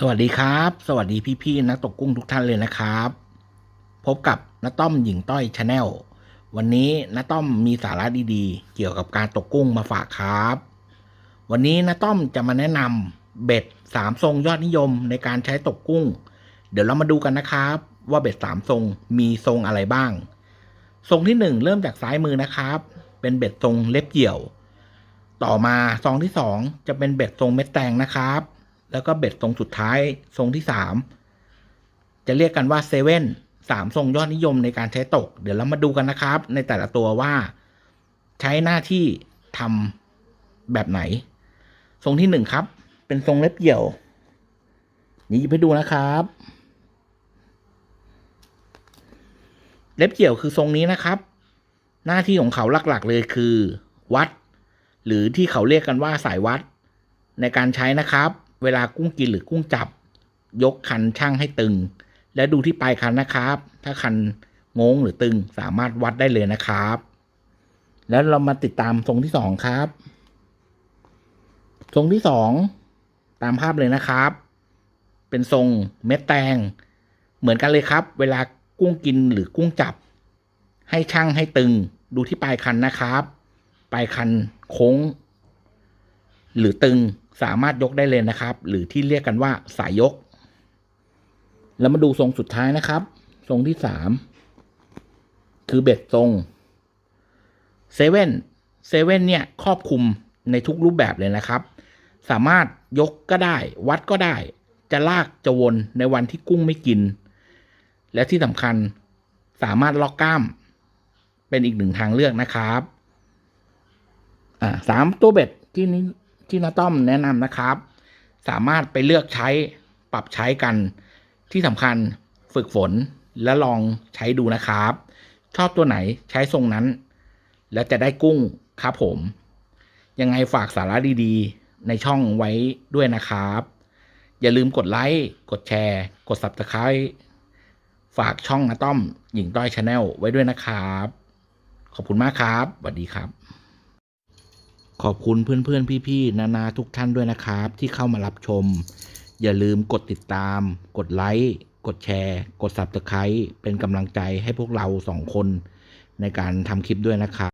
สวัสดีครับ สวัสดีพี่ๆนักตกกุ้งทุกท่านเลยนะครับ พบกับน้าต้อมหญิงต้อยชาแนลวันนี้น้าต้อมมีสาระดีๆ เกี่ยวกับการตกกุ้งมาฝากครับ วันนี้น้าต้อมจะมาแนะนำเบ็ดสามทรงยอดนิยมในการใช้ตกกุ้ง เดี๋ยวเรามาดูกันนะครับ ว่าเบ็ดสามทรงมีทรงอะไรบ้าง ทรงที่หนึ่งเริ่มจากซ้ายมือนะครับ เป็นเบ็ดทรงเล็บเกี่ยว ต่อมาทรงที่สองจะเป็นเบ็ดทรงเม็ดแตงนะครับ แล้วก็เบ็ดทรงสุดท้ายทรงที่สามจะเรียกกันว่าเซเว่นสามทรงยอดนิยมในการใช้ตก เดี๋ยวเรามาดูกันนะครับ ในแต่ละตัวว่า ใช้หน้าที่ทำแบบไหน ทรงที่หนึ่งครับ เป็นทรงเล็บเกี่ยว นี่หยิบให้ดูนะครับ เล็บเกี่ยวคือทรงนี้นะครับ หน้าที่ของเขาหลักๆเลยคือ วัด หรือที่เขาเรียกกันว่าสายวัดในการใช้นะครับ เวลากุ้งกินหรือกุ้งจับ ยกคันช่างให้ตึง และดูที่ปลายคันนะครับ ถ้าคันงงหรือตึงสามารถวัดได้เลยนะครับ แล้วเรามาติดตามทรงที่สองครับ ทรงที่สองตามภาพเลยนะครับ เป็นทรงเม็ดแตง เหมือนกันเลยครับ เวลากุ้งกินหรือกุ้งจับ ให้ช่างให้ตึง ดูที่ปลายคันนะครับ ปลายคันโค้ง หรือตึงสามารถยกได้เลยนะครับ หรือที่เรียกกันว่าสายยก แล้วมาดูทรงสุดท้ายนะครับ ทรงที่สามคือเบ็ดทรงเซเว่นเซเว่นเนี่ยครอบคลุมในทุกรูปแบบเลยนะครับ สามารถยกก็ได้ วัดก็ได้ จะลากจะวนในวันที่กุ้งไม่กิน และที่สำคัญสามารถล็อกกล้าม เป็นอีกหนึ่งทางเลือกนะครับ อ่าสามตัวเบ็ดที่นี้ ที่น้าต้อมแนะนำนะครับ สามารถไปเลือกใช้ปรับใช้กัน ที่สำคัญฝึกฝนและลองใช้ดูนะครับ ชอบตัวไหนใช้ทรงนั้น แล้วจะได้กุ้งครับผม ยังไงฝากสาระดีๆ ในช่องไว้ด้วยนะครับ อย่าลืมกดไลค์กดแชร์ กด subscribe ฝากช่องนาต้อมหญิงต้อยชาแนลไว้ด้วยนะครับ ขอบคุณมากครับสวัสดีครับ ขอบคุณเพื่อนๆ พี่ๆ นานาทุกท่านด้วยนะครับ ที่เข้ามารับชม อย่าลืมกดติดตาม กดไลค์กดแชร์ กด Subscribe เป็นกำลังใจให้พวกเราสองคนในการทำคลิปด้วยนะครับ